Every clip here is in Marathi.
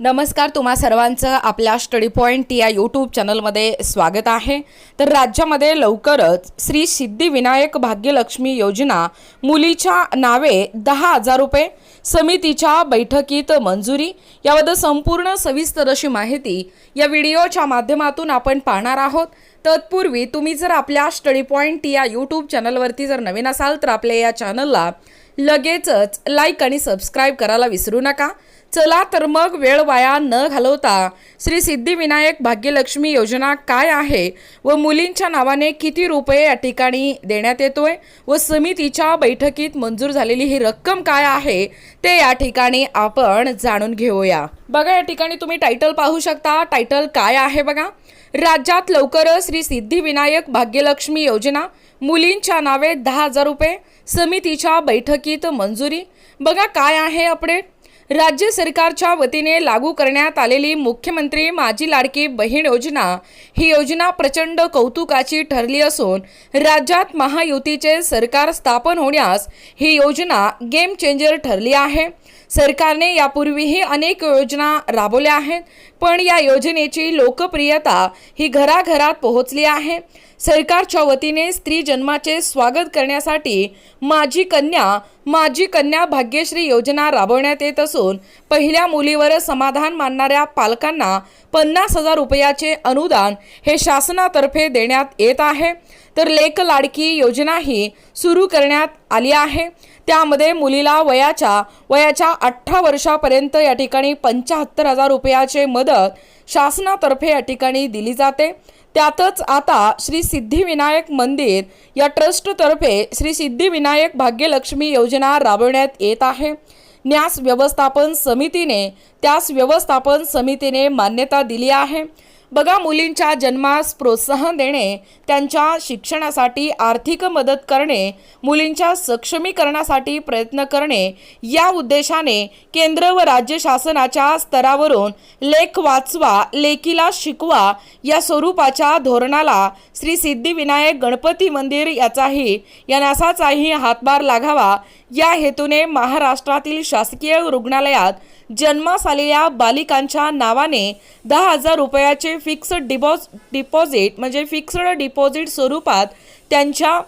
नमस्कार तुम्हा सर्वांचं आपल्या स्टडी पॉईंट या यूट्यूब चॅनलमध्ये स्वागत आहे. तर राज्यामध्ये लवकरच श्री सिद्धिविनायक भाग्यलक्ष्मी योजना मुलीच्या नावे दहा हजार रुपये समितीच्या बैठकीत मंजुरी याबद्दल संपूर्ण सविस्तर अशी माहिती या व्हिडिओच्या माध्यमातून आपण पाहणार आहोत. तत्पूर्वी तुम्ही जर आपल्या स्टडी पॉईंट या यूट्यूब चॅनलवरती जर नवीन असाल तर आपल्या या चॅनलला लगेचच लाईक आणि सबस्क्राईब करायला विसरू नका. चला तर मग वेळ वाया न घालवता श्री सिद्धिविनायक भाग्यलक्ष्मी योजना काय आहे व मुलींच्या नावाने किती रुपये या ठिकाणी देण्यात येतोय व समितीच्या बैठकीत मंजूर झालेली ही रक्कम काय आहे ते या ठिकाणी आपण जाणून घेऊया. बघा या ठिकाणी तुम्ही टायटल पाहू शकता. टायटल काय आहे बघा? राज्यात लवकरच श्री सिद्धिविनायक भाग्यलक्ष्मी योजना मुलींच्या नावे दहा हजार रुपये समितीच्या बैठकीत मंजुरी. बघा काय आहे अपडेट? राज्य सरकारच्या वतीने लागू करण्यात आलेली मुख्यमंत्री माझी लाडकी बहीण योजना ही योजना प्रचंड कौतुकाची ठरली असून राज्यात महायुतीचे सरकार स्थापन होण्यास ही योजना गेम चेंजर ठरली आहे. सरकारने यापूर्वीही अनेक योजना राबवल्या आहेत पण या योजनेची लोकप्रियता ही घराघरात पोहोचली आहे. सरकारच्या वतीने स्त्री जन्माचे स्वागत करण्यासाठी माझी कन्या माझी कन्या भाग्यश्री योजना राबवण्यात येत असून पहिल्या मुलीवर समाधान मानणाऱ्या पालकांना पन्नास हजार रुपयाचे अनुदान हे शासनातर्फे देण्यात येत आहे. तर लेख लाडकी योजनाही सुरू करण्यात आली आहे. त्यामध्ये मुलीला वयाच्या वयाच्या अठरा वर्षापर्यंत या ठिकाणी पंच्याहत्तर हजार रुपयाचे मदत शासनातर्फे या ठिकाणी दिली जाते. त्यातच आता श्री सिद्धिविनायक मंदिर या ट्रस्टतर्फे श्री सिद्धिविनायक भाग्यलक्ष्मी योजना राबवण्यात येत आहे. न्यास व्यवस्थापन समितीने त्यास व्यवस्थापन समितीने मान्यता दिली आहे. बघा मुलींच्या जन्मास प्रोत्साहन देणे त्यांच्या शिक्षणासाठी आर्थिक मदत करणे मुलींच्या सक्षमीकरणासाठी प्रयत्न करणे या उद्देशाने केंद्र व राज्य शासनाच्या स्तरावरून लेख वाचवा लेखीला शिकवा या स्वरूपाच्या धोरणाला श्री सिद्धिविनायक गणपती मंदिर याचाही या नासाचाही हातभार लागावा. या हेतूने महाराष्ट्रातील शासकीय रुग्णालयात जन्मास आलेल्या बालिकांच्या नावाने दहा हजार रुपयाचे फिक्स्ड डिपॉज डिपॉझिट म्हणजे फिक्स्ड डिपॉझिट स्वरूपात त्यांच्या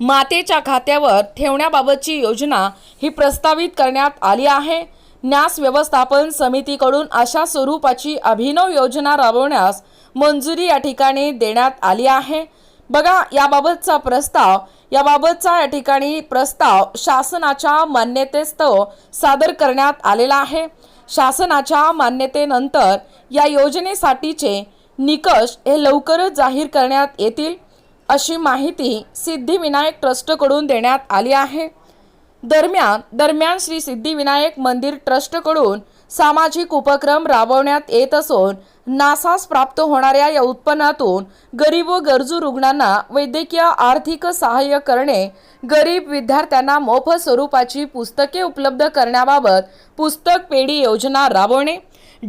मातेच्या खात्यावर ठेवण्याबाबतची योजना ही प्रस्तावित करण्यात आली आहे. न्यास व्यवस्थापन समितीकडून अशा स्वरूपाची अभिनव योजना राबवण्यास मंजुरी या ठिकाणी देण्यात आली आहे. बघा याबाबतचा प्रस्ताव याबाबतचा या ठिकाणी प्रस्ताव शासनाच्या मान्यतेस्तव सादर करण्यात आलेला आहे. शासनाच्या मान्यतेनंतर या योजनेसाठीचे निकष हे लवकरच जाहीर करण्यात येतील अशी माहिती सिद्धिविनायक ट्रस्टकडून देण्यात आली आहे. दरम्यान दरम्यान श्री सिद्धिविनायक मंदिर ट्रस्टकडून सामाजिक उपक्रम राबवण्यात येत असून नासास प्राप्त होणाऱ्या या उत्पन्नातून गरीब व गरजू रुग्णांना वैद्यकीय आर्थिक सहाय्य करणे गरीब विद्यार्थ्यांना मोफत स्वरूपाची पुस्तके उपलब्ध करण्याबाबत पुस्तक पेढी योजना राबवणे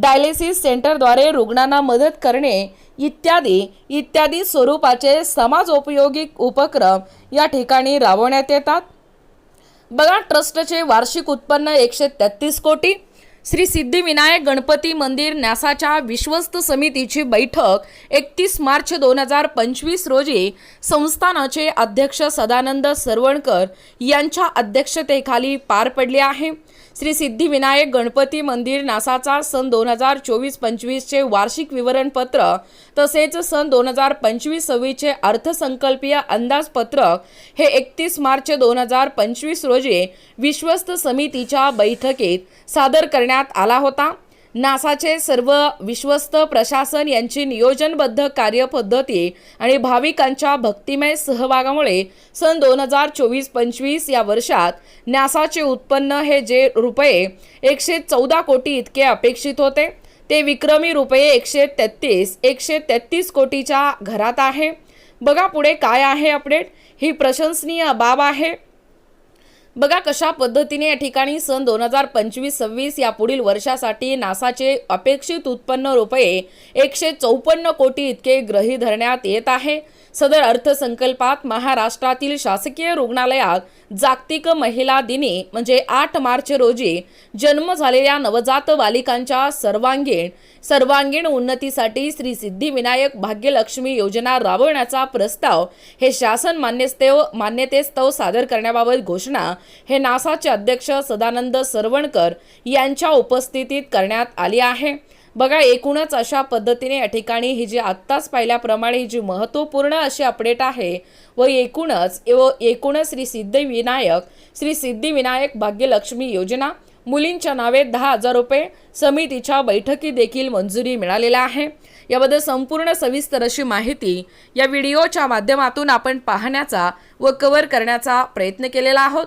डायलिसिस सेंटरद्वारे रुग्णांना मदत करणे इत्यादी इत्यादी स्वरूपाचे समाजोपयोगी उपक्रम या ठिकाणी राबवण्यात येतात. बघा ट्रस्टचे वार्षिक उत्पन्न एकशे तेहतीस कोटी. श्री सिद्धिविनायक गणपती मंदिर न्यासाच्या विश्वस्त समितीची बैठक एकतीस मार्च दोन हजार पंचवीस रोजी संस्थानाचे अध्यक्ष सदानंद सरवणकर यांच्या अध्यक्षतेखाली पार पडली आहे. श्री सिद्धिविनायक गणपती मंदिर नासाचा सन दोन हजार चोवीस पंचवीसचे वार्षिक विवरणपत्र तसेच सन दोन हजार पंचवीस सव्वीसचे अर्थसंकल्पीय अंदाजपत्रक हे एकतीस मार्च दोन हजार पंचवीस रोजी विश्वस्त समितीच्या बैठकीत सादर करण्यात आला होता. नासाचे सर्व विश्वस्त प्रशासन यांची नियोजनबद्ध कार्यपद्धती आणि भाविकांच्या भक्तिमय सहभागामुळे सन दोन हजार चोवीस पंचवीस या वर्षात नासाचे उत्पन्न हे जे रुपये एकशे चौदा कोटी इतके अपेक्षित होते ते विक्रमी रुपये एकशे तेहतीस एकशे तेहतीस कोटीच्या घरात आहे. बघा पुढे काय आहे अपडेट. ही प्रशंसनीय बाब आहे. बघा कशा पद्धतीने या ठिकाणी सन दोन हजार पंचवीस सव्वीस या पुढील वर्षासाठी नासाचे अपेक्षित उत्पन्न रुपये एकशे चौपन्न कोटी इतके ग्रही धरण्यात येत आहे. सदर अर्थसंकल्पात महाराष्ट्रातील शासकीय रुग्णालयात जागतिक महिला दिनी म्हणजे आठ मार्च रोजी जन्म झालेल्या नवजात बालिकांच्या सर्वांगीण सर्वांगीण उन्नतीसाठी श्री सिद्धिविनायक भाग्यलक्ष्मी योजना राबवण्याचा प्रस्ताव हे शासन मान्यस्तेव मान्यतेस्तव सादर करण्याबाबत घोषणा हे नासाचे अध्यक्ष सदानंद सरवणकर यांच्या उपस्थितीत करण्यात आली आहे. बघा एकूणच अशा पद्धतीने या ठिकाणी ही जी आत्ताच पाहिल्याप्रमाणे ही जी महत्त्वपूर्ण अशी अपडेट आहे व एकूणच व एकूणच श्री सिद्धिविनायक श्री सिद्धिविनायक भाग्यलक्ष्मी योजना मुलींच्या नावे दहा हजार रुपये समितीच्या बैठकी देखील मंजुरी मिळालेल्या आहे. याबद्दल संपूर्ण सविस्तर अशी माहिती या व्हिडिओच्या माध्यमातून आपण पाहण्याचा व कव्हर करण्याचा प्रयत्न केलेला आहोत.